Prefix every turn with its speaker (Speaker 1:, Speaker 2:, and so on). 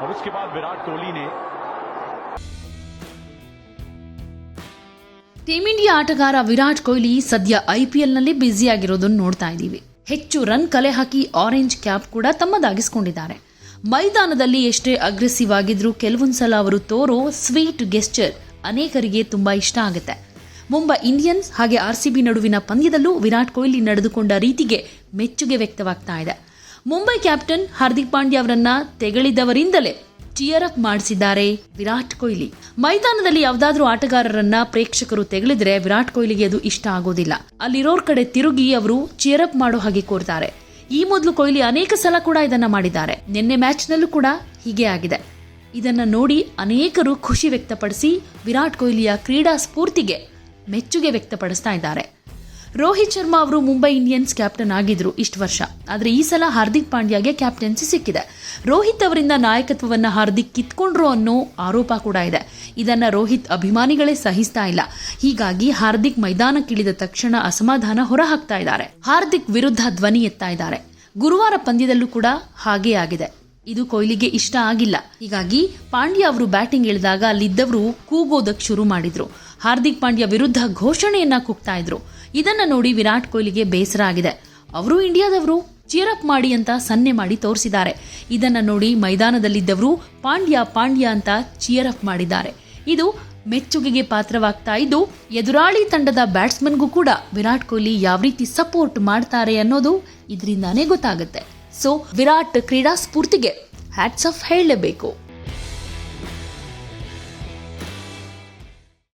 Speaker 1: और उसके बाद विराट कोहली ने
Speaker 2: ಟೀಂ ಇಂಡಿಯಾ ಆಟಗಾರ ವಿರಾಟ್ ಕೊಹ್ಲಿ ಸದ್ಯ ಐಪಿಎಲ್ನಲ್ಲಿ ಬ್ಯುಸಿಯಾಗಿರೋದನ್ನು ನೋಡ್ತಾ ಇದ್ದೀವಿ ಹೆಚ್ಚು ರನ್ ಕಲೆ ಹಾಕಿ ಆರೆಂಜ್ ಕ್ಯಾಪ್ ಕೂಡ ತಮ್ಮದಾಗಿಸ್ಕೊಂಡಿದ್ದಾರೆ ಮೈದಾನದಲ್ಲಿ ಎಷ್ಟೇ ಅಗ್ರೆಸಿವ್ ಆಗಿದ್ರೂ ಕೆಲವೊಂದ್ಸಲ ಅವರು ತೋರೋ ಸ್ವೀಟ್ ಗೆಸ್ಚರ್ ಅನೇಕರಿಗೆ ತುಂಬಾ ಇಷ್ಟ ಆಗುತ್ತೆ ಮುಂಬೈ ಇಂಡಿಯನ್ಸ್ ಹಾಗೆ ಆರ್ಸಿಬಿ ನಡುವಿನ ಪಂದ್ಯದಲ್ಲೂ ವಿರಾಟ್ ಕೊಹ್ಲಿ ನಡೆದುಕೊಂಡ ರೀತಿಗೆ ಮೆಚ್ಚುಗೆ ವ್ಯಕ್ತವಾಗ್ತಾ ಇದೆ ಮುಂಬೈ ಕ್ಯಾಪ್ಟನ್ ಹಾರ್ದಿಕ್ ಪಾಂಡ್ಯ ಅವರನ್ನ ತೆಗಳಿದವರಿಂದಲೇ ಚಿಯರ್ ಅಪ್ ಮಾಡಿಸಿದ್ದಾರೆ ವಿರಾಟ್ ಕೊಹ್ಲಿ. ಮೈದಾನದಲ್ಲಿ ಯಾವ್ದಾದ್ರೂ ಆಟಗಾರರನ್ನ ಪ್ರೇಕ್ಷಕರು ತೆಗಳಿದ್ರೆ ವಿರಾಟ್ ಕೊಹ್ಲಿಗೆ ಅದು ಇಷ್ಟ ಆಗೋದಿಲ್ಲ. ಅಲ್ಲಿರೋರ್ ಕಡೆ ತಿರುಗಿ ಅವರು ಚಿಯರ್ ಅಪ್ ಮಾಡೋ ಹಾಗೆ ಕೋರ್ತಾರೆ. ಈ ಮೊದಲು ಕೊಹ್ಲಿ ಅನೇಕ ಸಲ ಕೂಡ ಇದನ್ನ ಮಾಡಿದ್ದಾರೆ. ನಿನ್ನೆ ಮ್ಯಾಚ್ನಲ್ಲೂ ಕೂಡ ಹೀಗೆ ಆಗಿದೆ. ಇದನ್ನ ನೋಡಿ ಅನೇಕರು ಖುಷಿ ವ್ಯಕ್ತಪಡಿಸಿ ವಿರಾಟ್ ಕೊಹ್ಲಿಯ ಕ್ರೀಡಾ ಸ್ಫೂರ್ತಿಗೆ ಮೆಚ್ಚುಗೆ ವ್ಯಕ್ತಪಡಿಸ್ತಾ ಇದ್ದಾರೆ. ರೋಹಿತ್ ಶರ್ಮಾ ಅವರು ಮುಂಬೈ ಇಂಡಿಯನ್ಸ್ ಕ್ಯಾಪ್ಟನ್ ಆಗಿದ್ರು ಇಷ್ಟು ವರ್ಷ. ಆದರೆ ಈ ಸಲ ಹಾರ್ದಿಕ್ ಪಾಂಡ್ಯಗೆ ಕ್ಯಾಪ್ಟನ್ಸಿ ಸಿಕ್ಕಿದೆ. ರೋಹಿತ್ ಅವರಿಂದ ನಾಯಕತ್ವವನ್ನು ಹಾರ್ದಿಕ್ ಕಿತ್ಕೊಂಡ್ರು ಅನ್ನೋ ಆರೋಪ ಕೂಡ ಇದೆ. ಇದನ್ನು ರೋಹಿತ್ ಅಭಿಮಾನಿಗಳೇ ಸಹಿಸ್ತಾ ಇಲ್ಲ. ಹೀಗಾಗಿ ಹಾರ್ದಿಕ್ ಮೈದಾನಕ್ಕಿಳಿದ ತಕ್ಷಣ ಅಸಮಾಧಾನ ಹೊರಹಾಕ್ತಾ ಇದ್ದಾರೆ. ಹಾರ್ದಿಕ್ ವಿರುದ್ಧ ಧ್ವನಿ ಎತ್ತಾ ಇದ್ದಾರೆ. ಗುರುವಾರ ಪಂದ್ಯದಲ್ಲೂ ಕೂಡ ಹಾಗೇ ಆಗಿದೆ. ಇದು ಕೊಹ್ಲಿಗೆ ಇಷ್ಟ ಆಗಿಲ್ಲ. ಹೀಗಾಗಿ ಪಾಂಡ್ಯ ಅವರು ಬ್ಯಾಟಿಂಗ್ ಇಳಿದಾಗ ಅಲ್ಲಿದ್ದವರು ಕೂಗೋದಕ್ಕೆ ಶುರು ಮಾಡಿದ್ರು. ಹಾರ್ದಿಕ್ ಪಾಂಡ್ಯ ವಿರುದ್ಧ ಘೋಷಣೆಯನ್ನ ಕೂಗ್ತಾ ಇದ್ರು. ಇದನ್ನ ನೋಡಿ ವಿರಾಟ್ ಕೊಹ್ಲಿಗೆ ಬೇಸರ ಆಗಿದೆ. ಅವರು ಇಂಡಿಯಾದವರು ಚೀರಪ್ ಮಾಡಿ ಅಂತ ಸನ್ನೆ ಮಾಡಿ ತೋರಿಸಿದ್ದಾರೆ. ಇದನ್ನ ನೋಡಿ ಮೈದಾನದಲ್ಲಿದ್ದವರು ಪಾಂಡ್ಯ ಪಾಂಡ್ಯ ಅಂತ ಚೀರಪ್ ಮಾಡಿದ್ದಾರೆ. ಇದು ಮೆಚ್ಚುಗೆಗೆ ಪಾತ್ರವಾಗ್ತಾ ಇದ್ದು, ಎದುರಾಳಿ ತಂಡದ ಬ್ಯಾಟ್ಸ್ಮನ್ಗೂ ಕೂಡ ವಿರಾಟ್ ಕೊಹ್ಲಿ ಯಾವ ರೀತಿ ಸಪೋರ್ಟ್ ಮಾಡ್ತಾರೆ ಅನ್ನೋದು ಇದರಿಂದಾನೇ ಗೊತ್ತಾಗುತ್ತೆ. ಸೊ ವಿರಾಟ್ ಕ್ರೀಡಾ ಸ್ಫೂರ್ತಿಗೆ ಹ್ಯಾಟ್ಸ್ ಆಫ್ ಹೇಳಲೇಬೇಕು.